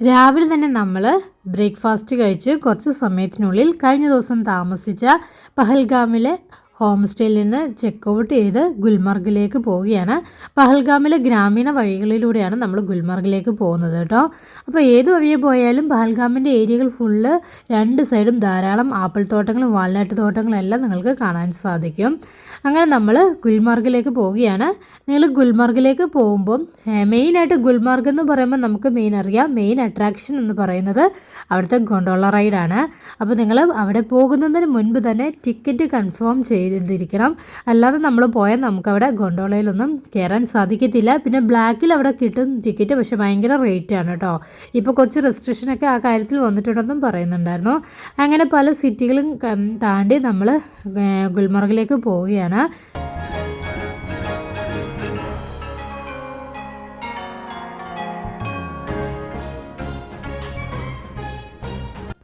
രാവിലെ തന്നെ നമ്മൾ ബ്രേക്ക്ഫാസ്റ്റ് കഴിച്ച് കുറച്ച് സമയത്തിനുള്ളിൽ കഴിഞ്ഞ ദിവസം താമസിച്ച പഹൽഗാമിലെ ഹോം സ്റ്റേയിൽ നിന്ന് ചെക്ക് ഔട്ട് ചെയ്ത് ഗുൽമർഗിലേക്ക് പോവുകയാണ്. പഹൽഗാമിലെ ഗ്രാമീണ വഴികളിലൂടെയാണ് നമ്മൾ ഗുൽമർഗിലേക്ക് പോകുന്നത് കേട്ടോ. അപ്പോൾ ഏത് വഴിയെ പോയാലും പഹൽഗാമിന്റെ ഏരിയകൾ ഫുള്ള് രണ്ട് സൈഡും ധാരാളം ആപ്പിൾ തോട്ടങ്ങളും വാൾനട്ട് തോട്ടങ്ങളും എല്ലാം നിങ്ങൾക്ക് കാണാൻ സാധിക്കും. അങ്ങനെ നമ്മൾ ഗുൽമാർഗിലേക്ക് പോവുകയാണ്. നിങ്ങൾ ഗുൽമാർഗിലേക്ക് പോകുമ്പം മെയിനായിട്ട് ഗുൽമാർഗ് എന്ന് പറയുമ്പോൾ നമുക്ക് മെയിൻ അറിയാം. മെയിൻ അട്രാക്ഷൻ എന്ന് പറയുന്നത് അവിടുത്തെ ഗൊണ്ടോള റൈഡാണ് അപ്പോൾ നിങ്ങൾ അവിടെ പോകുന്നതിന് മുൻപ് തന്നെ ടിക്കറ്റ് കൺഫേം ചെയ്തിരിക്കണം. അല്ലാതെ നമ്മൾ പോയാൽ നമുക്കവിടെ ഗൊണ്ടോളയിലൊന്നും കയറാൻ സാധിക്കത്തില്ല. പിന്നെ ബ്ലാക്കിൽ അവിടെ കിട്ടും ടിക്കറ്റ് പക്ഷേ ഭയങ്കര റേറ്റാണ് കേട്ടോ. ഇപ്പോൾ കുറച്ച് റെസ്ട്രിക്ഷനൊക്കെ ആ കാര്യത്തിൽ വന്നിട്ടുണ്ടെന്നും പറയുന്നുണ്ടായിരുന്നു. അങ്ങനെ പല സിറ്റികളും താണ്ടി നമ്മൾ ഗുൽമർഗിലേക്ക് പോവുകയാണ്.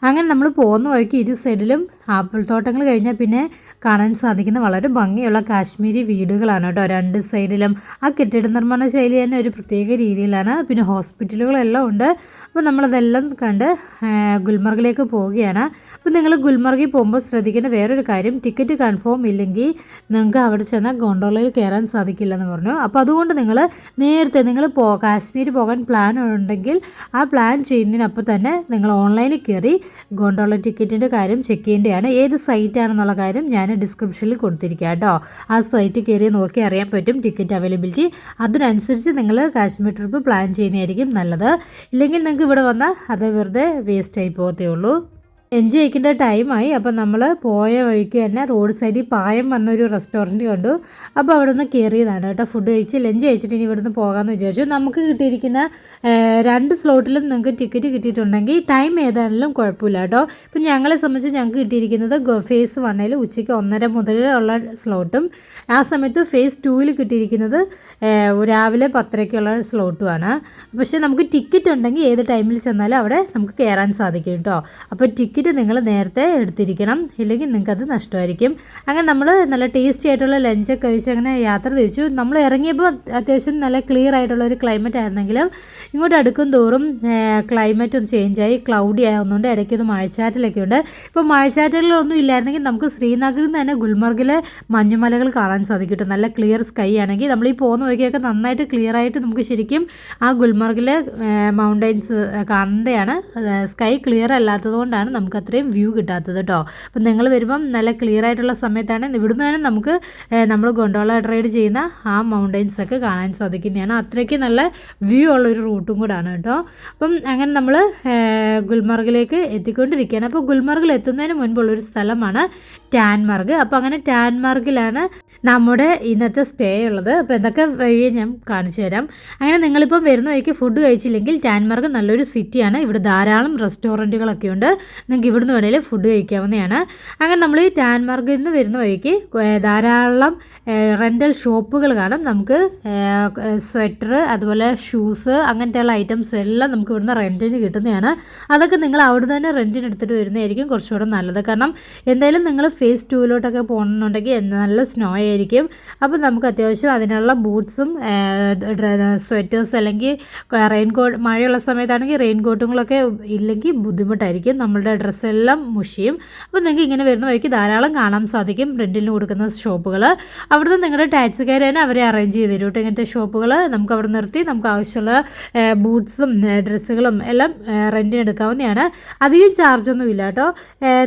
അങ്ങനെ നമ്മൾ പോകുന്ന വഴിക്ക് ഇരു സൈഡിലും ആപ്പിൾ തോട്ടങ്ങൾ കഴിഞ്ഞാൽ പിന്നെ കാണാൻ സാധിക്കുന്ന വളരെ ഭംഗിയുള്ള കാശ്മീരി വീടുകളാണ് കേട്ടോ. രണ്ട് സൈഡിലും ആ കെട്ടിട നിർമ്മാണ ശൈലി തന്നെ ഒരു പ്രത്യേക രീതിയിലാണ്. പിന്നെ ഹോസ്പിറ്റലുകളെല്ലാം ഉണ്ട്. അപ്പോൾ നമ്മളതെല്ലാം കണ്ട് ഗുൽമർഗിലേക്ക് പോവുകയാണ്. അപ്പോൾ നിങ്ങൾ ഗുൽമർഗിൽ പോകുമ്പോൾ ശ്രദ്ധിക്കേണ്ട വേറൊരു കാര്യം ടിക്കറ്റ് കൺഫേം ഇല്ലെങ്കിൽ നിങ്ങൾക്ക് അവിടെ ചെന്നാൽ ഗോണ്ടോളയിൽ കയറാൻ സാധിക്കില്ലെന്ന് പറഞ്ഞു. അപ്പോൾ അതുകൊണ്ട് നിങ്ങൾ നേരത്തെ നിങ്ങൾ പോ കാശ്മീർ പോകാൻ പ്ലാൻ ഉണ്ടെങ്കിൽ ആ പ്ലാൻ ചെയ്യുന്നതിനപ്പോൾ തന്നെ നിങ്ങൾ ഓൺലൈനിൽ കയറി ഗോണ്ടോള ടിക്കറ്റിന്റെ കാര്യം ചെക്ക് ചെയ്യേണ്ടതാണ്. ഏത് സൈറ്റാണെന്നുള്ള കാര്യം ഞാൻ ഡിസ്ക്രിപ്ഷനിൽ കൊടുത്തിരിക്കുക കേട്ടോ. ആ സൈറ്റ് കയറി നോക്കി അറിയാൻ പറ്റും ടിക്കറ്റ് അവൈലബിലിറ്റി അതിനനുസരിച്ച് നിങ്ങൾ കാശ്മീർ ട്രിപ്പ് പ്ലാൻ ചെയ്യുന്നതായിരിക്കും നല്ലത്. ഇല്ലെങ്കിൽ നിങ്ങൾക്ക് ഇവിടെ വന്നാൽ അത് വെറുതെ വേസ്റ്റ് ആയി പോകത്തേ ഉള്ളൂ. എൻജോയ് ചെയ്യിക്കേണ്ട ടൈമായി. അപ്പോൾ നമ്മൾ പോയ വഴിക്ക് തന്നെ റോഡ് സൈഡിൽ പായം വന്നൊരു റെസ്റ്റോറന്റ് കണ്ടു. അപ്പോൾ അവിടെ നിന്ന് കയറിയതാണ് കേട്ടോ ഫുഡ് കഴിച്ച്. ലഞ്ച് കഴിച്ചിട്ട് ഇനി ഇവിടുന്ന് പോകാമെന്ന് വിചാരിച്ചു. നമുക്ക് കിട്ടിയിരിക്കുന്ന രണ്ട് സ്ലോട്ടിലും നിങ്ങൾക്ക് ടിക്കറ്റ് കിട്ടിയിട്ടുണ്ടെങ്കിൽ ടൈം ഏതാണെങ്കിലും കുഴപ്പമില്ല കേട്ടോ. ഇപ്പം ഞങ്ങളെ സംബന്ധിച്ച് ഞങ്ങൾക്ക് കിട്ടിയിരിക്കുന്നത് ഫേസ് വണ്ണിൽ ഉച്ചയ്ക്ക് ഒന്നര മുതൽ ഉള്ള സ്ലോട്ടും ആ സമയത്ത് ഫേസ് ടൂവിൽ കിട്ടിയിരിക്കുന്നത് രാവിലെ പത്തരയ്ക്കുള്ള സ്ലോട്ടുമാണ്. പക്ഷേ നമുക്ക് ടിക്കറ്റ് ഉണ്ടെങ്കിൽ ഏത് ടൈമിൽ ചെന്നാലും അവിടെ നമുക്ക് കയറാൻ സാധിക്കും കേട്ടോ. അപ്പോൾ ടിക്കറ്റ് ടിക്കറ്റ് നിങ്ങൾ നേരത്തെ എടുത്തിരിക്കണം. ഇല്ലെങ്കിൽ നിങ്ങൾക്കത് നഷ്ടമായിരിക്കും. അങ്ങനെ നമ്മൾ നല്ല ടേസ്റ്റി ആയിട്ടുള്ള ലഞ്ചൊക്കെ കഴിച്ച് അങ്ങനെ യാത്ര തിരിച്ചു. നമ്മൾ ഇറങ്ങിയപ്പോൾ അത്യാവശ്യം നല്ല ക്ലിയർ ആയിട്ടുള്ള ഒരു ക്ലൈമറ്റ് ആയിരുന്നെങ്കിലും ഇങ്ങോട്ട് അടുക്കും തോറും ക്ലൈമറ്റ് ചേഞ്ചായി ക്ലൗഡി ഇടയ്ക്ക് ഇടയ്ക്കൊന്ന് മഴച്ചാറ്റലൊക്കെ ഉണ്ട്. ഇപ്പോൾ മഴച്ചാറ്റലൊന്നും ഇല്ലായിരുന്നെങ്കിൽ നമുക്ക് ശ്രീനഗറിൽ നിന്ന് തന്നെ ഗുൽമർഗിലെ മഞ്ഞുമലകൾ കാണാൻ സാധിക്കും. നല്ല ക്ലിയർ സ്കൈ ആണെങ്കിൽ നമ്മൾ ഈ പോകുന്ന വഴിക്കൊക്കെ നന്നായിട്ട് ക്ലിയർ ആയിട്ട് നമുക്ക് ശരിക്കും ആ ഗുൽമർഗിലെ മൗണ്ടൈൻസ് കാണേണ്ടതാണ്. സ്കൈ ക്ലിയർ അല്ലാത്തതുകൊണ്ടാണ് നമുക്ക് നമുക്ക് അത്രയും വ്യൂ കിട്ടാത്തത് കേട്ടോ അപ്പം നിങ്ങൾ വരുമ്പം നല്ല ക്ലിയർ ആയിട്ടുള്ള സമയത്താണ് ഇവിടുന്ന് തന്നെ നമുക്ക് നമ്മൾ ഗൊണ്ടോള റൈഡ് ചെയ്യുന്ന ആ മൗണ്ടൈൻസ് ഒക്കെ കാണാൻ സാധിക്കുന്നതാണ്. അത്രയ്ക്ക് നല്ല വ്യൂ ഉള്ള ഒരു റൂട്ടും കൂടാണ് കേട്ടോ അപ്പം അങ്ങനെ നമ്മൾ ഗുൽമർഗിലേക്ക് എത്തിക്കൊണ്ടിരിക്കുകയാണ്. അപ്പോൾ ഗുൽമർഗിൽ എത്തുന്നതിന് മുൻപുള്ളൊരു സ്ഥലമാണ് ടാൻമാർഗ്. അപ്പോൾ അങ്ങനെ ടാൻമാർഗിലാണ് നമ്മുടെ ഇന്നത്തെ സ്റ്റേ ഉള്ളത്. അപ്പോൾ എന്തൊക്കെ വഴി ഞാൻ കാണിച്ചു തരാം. അങ്ങനെ നിങ്ങളിപ്പം വരുന്ന വഴിക്ക് ഫുഡ് കഴിച്ചില്ലെങ്കിൽ ടാൻമാർഗ് നല്ലൊരു സിറ്റിയാണ് ഇവിടെ ധാരാളം റെസ്റ്റോറന്റുകളൊക്കെ ഉണ്ട് നിങ്ങൾക്ക് ഇവിടുന്ന് വേണമെങ്കിൽ ഫുഡ് കഴിക്കാവുന്നതാണ്. അങ്ങനെ നമ്മൾ ടാൻമാർഗിൽ നിന്ന് വരുന്ന വഴിക്ക് ധാരാളം റെന്റൽ ഷോപ്പുകൾ കാണാം. നമുക്ക് സ്വെറ്റർ അതുപോലെ ഷൂസ് അങ്ങനത്തെയുള്ള ഐറ്റംസ് എല്ലാം നമുക്ക് ഇവിടുന്ന് റെന്റിന് കിട്ടുന്നതാണ്. അതൊക്കെ നിങ്ങൾ അവിടെ തന്നെ റെന്റിന് എടുത്തിട്ട് വരുന്നതായിരിക്കും കുറച്ചുകൂടെ നല്ലത്. കാരണം എന്തായാലും നിങ്ങൾ ഫേസ് ടൂവിലോട്ടൊക്കെ പോകണമെന്നുണ്ടെങ്കിൽ നല്ല സ്നോ ആയിരിക്കും. അപ്പോൾ നമുക്ക് അത്യാവശ്യം അതിനുള്ള ബൂട്ട്സും സ്വെറ്റേഴ്സ് അല്ലെങ്കിൽ റെയിൻകോട്ട് മഴയുള്ള സമയത്താണെങ്കിൽ റെയിൻകോട്ടുകളൊക്കെ ഇല്ലെങ്കിൽ ബുദ്ധിമുട്ടായിരിക്കും. നമ്മളുടെ ഡ്രസ്സെല്ലാം മുഷിയും. അപ്പോൾ നിങ്ങൾക്ക് ഇങ്ങനെ വരുന്ന വഴിക്ക് ധാരാളം കാണാൻ സാധിക്കും. റെന്റിന് കൊടുക്കുന്ന ഷോപ്പുകൾ അവിടുന്ന് നിങ്ങളുടെ ടാക്സിക്കാർ തന്നെ അവരെ അറേഞ്ച് ചെയ്ത് തരും കേട്ടോ ഇങ്ങനത്തെ ഷോപ്പുകൾ നമുക്ക് അവിടെ നിർത്തി നമുക്ക് ആവശ്യമുള്ള ബൂട്ട്സും ഡ്രസ്സുകളും എല്ലാം റെന്റിന് എടുക്കാവുന്നതാണ് അധികം ചാർജൊന്നും ഇല്ല കേട്ടോ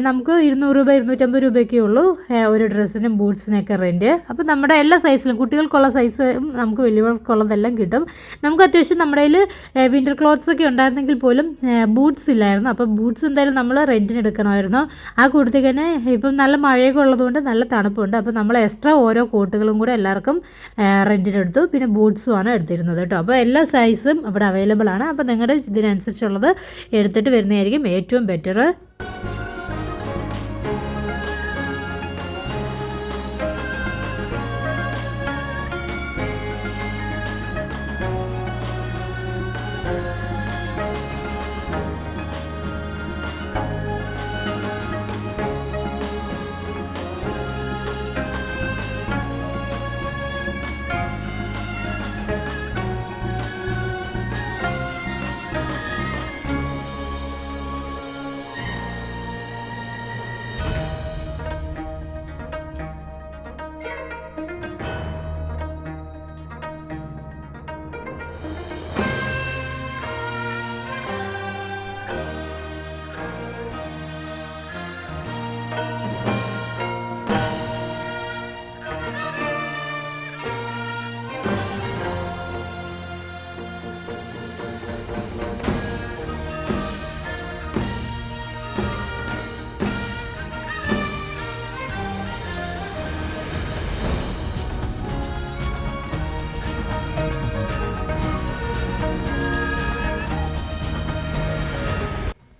നമുക്ക് ഇരുന്നൂറ് രൂപ ഇരുന്നൂറ്റമ്പത് രൂപയൊക്കെ ഉള്ളൂ ഒരു ഡ്രസ്സിനും ബൂട്ട്സിനൊക്കെ റെന്റ് അപ്പോൾ നമ്മുടെ എല്ലാ സൈസിലും കുട്ടികൾക്കുള്ള സൈസ് നമുക്ക് വലിയവർക്കുള്ളതെല്ലാം കിട്ടും. നമുക്ക് അത്യാവശ്യം നമ്മുടെ കയ്യിൽ വിന്റർ ക്ലോത്ത്സ് ഒക്കെ ഉണ്ടായിരുന്നെങ്കിൽ പോലും ബൂട്ട്സ് ഇല്ലായിരുന്നു. അപ്പോൾ ബൂട്ട്സ് എന്തായാലും നമ്മൾ റെന്റിന് എടുക്കണമായിരുന്നു. ആ കൂട്ടത്തിൽ തന്നെ ഇപ്പം നല്ല മഴയൊക്കെ ഉള്ളതുകൊണ്ട് നല്ല തണുപ്പുണ്ട്. അപ്പോൾ നമ്മൾ എക്സ്ട്രാ ഓരോ കോട്ടുകളും കൂടെ എല്ലാവർക്കും റെന്റിനെടുത്തു പിന്നെ ബൂട്ട്സുമാണ് എടുത്തിരുന്നത് കേട്ടോ. അപ്പോൾ എല്ലാ സൈസും ഇവിടെ അവൈലബിൾ ആണ്. അപ്പോൾ നിങ്ങളുടെ ഇതിനനുസരിച്ചുള്ളത് എടുത്തിട്ട് വരുന്നതായിരിക്കും ഏറ്റവും ബെറ്റർ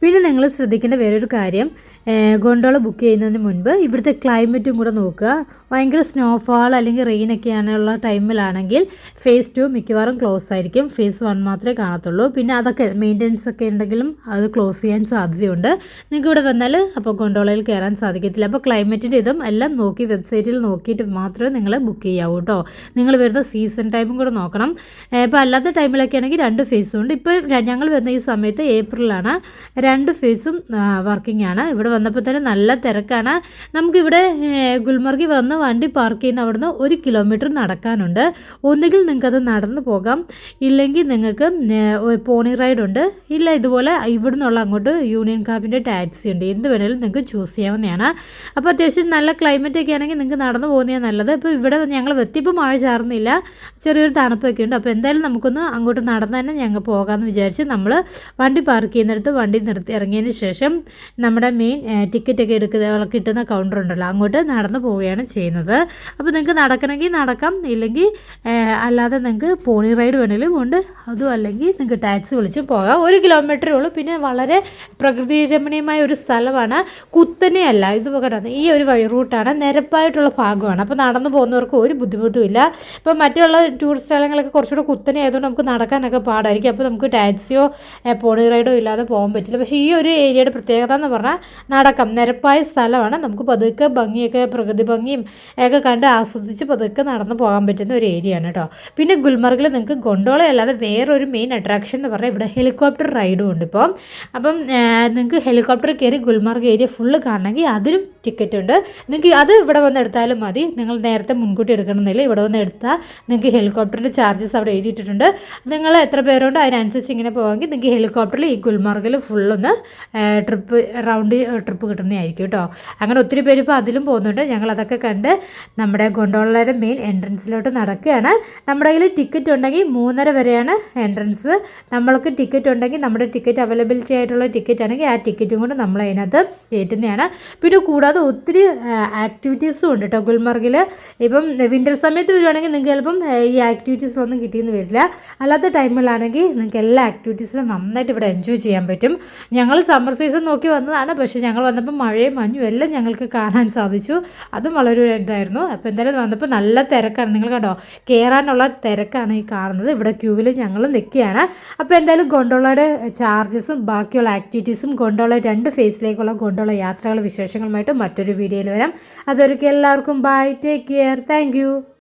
പിന്നെ നിങ്ങൾ ശ്രദ്ധിക്കേണ്ട വേറൊരു കാര്യം ഗോണ്ടോള ബുക്ക് ചെയ്യുന്നതിന് മുൻപ് ഇവിടുത്തെ ക്ലൈമറ്റും കൂടെ നോക്കുക. ഭയങ്കര സ്നോഫാൾ അല്ലെങ്കിൽ റെയിൻ ഒക്കെയാണുള്ള ടൈമിലാണെങ്കിൽ ഫേസ് ടു മിക്കവാറും ക്ലോസ് ആയിരിക്കും. ഫേസ് വൺ മാത്രമേ കാണത്തുള്ളൂ. പിന്നെ അതൊക്കെ മെയിന്റനൻസ് ഒക്കെ ഉണ്ടെങ്കിലും അത് ക്ലോസ് ചെയ്യാൻ സാധ്യതയുണ്ട്. നിങ്ങൾക്ക് ഇവിടെ വന്നാൽ അപ്പോൾ ഗോണ്ടോളയിൽ കയറാൻ സാധിക്കത്തില്ല. അപ്പോൾ ക്ലൈമറ്റിന്റെ ഇതും എല്ലാം നോക്കി വെബ്സൈറ്റിൽ നോക്കിയിട്ട് മാത്രമേ നിങ്ങൾ ബുക്ക് ചെയ്യാവൂ കേട്ടോ നിങ്ങൾ വരുന്ന സീസൺ ടൈമും കൂടെ നോക്കണം. ഇപ്പോൾ അല്ലാത്ത ടൈമിലൊക്കെ ആണെങ്കിൽ രണ്ട് ഫേസും ഉണ്ട്. ഇപ്പോൾ ഞങ്ങൾ വരുന്ന ഈ സമയത്ത് ഏപ്രിലാണ്. രണ്ട് ഫേസും വർക്കിംഗ് ആണ്. ഇവിടെ വന്നപ്പോൾ തന്നെ നല്ല തിരക്കാണ്. നമുക്കിവിടെ ഗുൽമർഗി വന്ന് വണ്ടി പാർക്ക് ചെയ്യുന്ന അവിടുന്ന് ഒരു കിലോമീറ്റർ നടക്കാനുണ്ട്. ഒന്നുകിൽ നിങ്ങൾക്കത് നടന്നു പോകാം. ഇല്ലെങ്കിൽ നിങ്ങൾക്ക് പോണി റൈഡ് ഉണ്ട്. ഇല്ല ഇതുപോലെ ഇവിടുന്നുള്ള അങ്ങോട്ട് യൂണിയൻ കാപ്പിന്റെ ടാക്സി ഉണ്ട്. എന്ത് വേണേലും നിങ്ങൾക്ക് ചൂസ് ചെയ്യാവുന്നതാണ്. അപ്പോൾ അത്യാവശ്യം നല്ല ക്ലൈമറ്റ് ഒക്കെ ആണെങ്കിൽ നിങ്ങൾക്ക് നടന്നു പോകുന്നതാണ് നല്ലത്. ഇപ്പോൾ ഇവിടെ ഞങ്ങൾ എത്തിയപ്പോൾ മഴ ചാർന്നില്ല ചെറിയൊരു തണുപ്പൊക്കെ ഉണ്ട്. അപ്പോൾ എന്തായാലും നമുക്കൊന്ന് അങ്ങോട്ട് നടന്ന് തന്നെ ഞങ്ങൾ പോകാമെന്ന് വിചാരിച്ച് നമ്മൾ വണ്ടി പാർക്ക് ചെയ്യുന്നിടത്ത് വണ്ടി നിർത്തി ഇറങ്ങിയതിന് ശേഷം നമ്മുടെ മെയിൻ ടിക്കറ്റ് ഒക്കെ എടുക്കുന്ന കിട്ടുന്ന കൗണ്ടർ ഉണ്ടല്ലോ അങ്ങോട്ട് നടന്നു പോവുകയാണ് ചെയ്യുന്നത്. അപ്പോൾ നിങ്ങൾക്ക് നടക്കണമെങ്കിൽ നടക്കാം ഇല്ലെങ്കിൽ അല്ലാതെ നിങ്ങൾക്ക് പോണി റൈഡ് വേണമെങ്കിലും ഉണ്ട്. അതും അല്ലെങ്കിൽ നിങ്ങൾക്ക് ടാക്സി വിളിച്ചും പോകാം. ഒരു കിലോമീറ്ററേ ഉള്ളൂ. പിന്നെ വളരെ പ്രകൃതി രമണീയമായ ഒരു സ്ഥലമാണ് കുത്തനെയല്ല ഇത് പോകട്ടെ ഈ ഒരു വഴി റൂട്ടാണ് നിരപ്പായിട്ടുള്ള ഭാഗമാണ്. അപ്പോൾ നടന്നു പോകുന്നവർക്ക് ഒരു ബുദ്ധിമുട്ടുമില്ല ഇപ്പോൾ മറ്റുള്ള ടൂറിസ്റ്റ് സ്ഥലങ്ങളൊക്കെ കുറച്ചുകൂടെ കുത്തനെ ആയതുകൊണ്ട് നമുക്ക് നടക്കാനൊക്കെ പാടായിരിക്കും. അപ്പോൾ നമുക്ക് ടാക്സിയോ പോണി റൈഡോ ഇല്ലാതെ പോകാൻ പറ്റില്ല. പക്ഷേ ഈ ഒരു ഏരിയയുടെ പ്രത്യേകത എന്ന് പറഞ്ഞാൽ നടക്കാം. നിരപ്പായ സ്ഥലമാണ്. നമുക്ക് പതുക്കെ ഭംഗിയൊക്കെ പ്രകൃതി ഭംഗിയും ഒക്കെ കണ്ട് ആസ്വദിച്ച് പതുക്കെ നടന്നു പോകാൻ പറ്റുന്ന ഒരു ഏരിയ ആണ് കേട്ടോ പിന്നെ ഗുൽമർഗിൽ നിങ്ങൾക്ക് ഗൊണ്ടോള അല്ലാതെ വേറൊരു മെയിൻ അട്രാക്ഷൻ എന്ന് പറഞ്ഞാൽ ഇവിടെ ഹെലികോപ്റ്റർ റൈഡും ഉണ്ട് ഇപ്പോൾ അപ്പം നിങ്ങൾക്ക് ഹെലികോപ്റ്റർ കയറി ഗുൽമർഗ് ഏരിയ ഫുള്ള് കാണണമെങ്കിൽ അതിനും ടിക്കറ്റ് ഉണ്ട്. നിങ്ങൾക്ക് അത് ഇവിടെ വന്ന് എടുത്താലും മതി. നിങ്ങൾ നേരത്തെ മുൻകൂട്ടി എടുക്കണമെന്നില്ല. ഇവിടെ വന്ന് എടുത്താൽ നിങ്ങൾക്ക് ഹെലികോപ്റ്ററിന്റെ ചാർജസ് അവിടെ എഴുതിയിട്ടുണ്ട് നിങ്ങൾ എത്ര പേരുണ്ടോ? അതിനനുസരിച്ച് ഇങ്ങനെ പോകാമെങ്കിൽ നിങ്ങൾക്ക് ഹെലികോപ്റ്ററിൽ ഈ ഗുൽമർഗിൽ ഫുള്ളൊന്ന് ട്രിപ്പ് റൗണ്ട് ട്രിപ്പ് കിട്ടുന്നതായിരിക്കും കേട്ടോ. അങ്ങനെ ഒത്തിരി പേര് ഇപ്പോൾ അതിലും പോകുന്നുണ്ട്. ഞങ്ങൾ അതൊക്കെ കണ്ട് നമ്മുടെ ഗൊണ്ടോളയുടെ മെയിൻ എൻട്രൻസിലോട്ട് നടക്കുകയാണ്. നമ്മുടെ കയ്യിൽ ടിക്കറ്റ് ഉണ്ടെങ്കിൽ മൂന്നര വരെയാണ് എൻട്രൻസ് നമ്മൾക്ക് ടിക്കറ്റ് ഉണ്ടെങ്കിൽ നമ്മുടെ ടിക്കറ്റ് അവൈലബിലിറ്റി ആയിട്ടുള്ള ടിക്കറ്റ് ആണെങ്കിൽ ആ ടിക്കറ്റും കൊണ്ട് നമ്മൾ അതിനകത്ത് കയറ്റുന്നതാണ്. പിന്നെ കൂടാതെ ഒത്തിരി ആക്ടിവിറ്റീസും ഉണ്ട് കേട്ടോ. ഗുൽമർഗിൽ ഇപ്പം വിന്റർ സമയത്ത് വരുവാണെങ്കിൽ നിങ്ങൾക്ക് ചിലപ്പം ഈ ആക്ടിവിറ്റീസിലൊന്നും കിട്ടിയെന്ന് വരില്ല. അല്ലാത്ത ടൈമിലാണെങ്കിൽ നിങ്ങൾക്ക് എല്ലാ ആക്ടിവിറ്റീസിലും നന്നായിട്ട് ഇവിടെ എൻജോയ് ചെയ്യാൻ പറ്റും. ഞങ്ങൾ സമ്മർ സീസൺ നോക്കി വന്നതാണ്. പക്ഷേ ഞങ്ങൾ വന്നപ്പോൾ മഴയും മഞ്ഞും എല്ലാം ഞങ്ങൾക്ക് കാണാൻ സാധിച്ചു. അതും വളരെ ഇതായിരുന്നു. അപ്പോൾ എന്തായാലും വന്നപ്പോൾ നല്ല തിരക്കാണ്. നിങ്ങൾ കണ്ടോ? കയറാനുള്ള തിരക്കാണ് ഈ കാണുന്നത്. ഇവിടെ ക്യൂവിൽ ഞങ്ങൾ നിൽക്കുകയാണ്. അപ്പോൾ എന്തായാലും ഗൊണ്ടോളയുടെ ചാർജസും ബാക്കിയുള്ള ആക്ടിവിറ്റീസും ഗൊണ്ടോള രണ്ട് ഫേസിലേക്കുള്ള ഗൊണ്ടോള യാത്രകൾ വിശേഷങ്ങളുമായിട്ട് മറ്റൊരു വീഡിയോയിൽ വരാം. അതൊരിക്കൽ എല്ലാവർക്കും ബൈ ടേക്ക് കെയർ താങ്ക്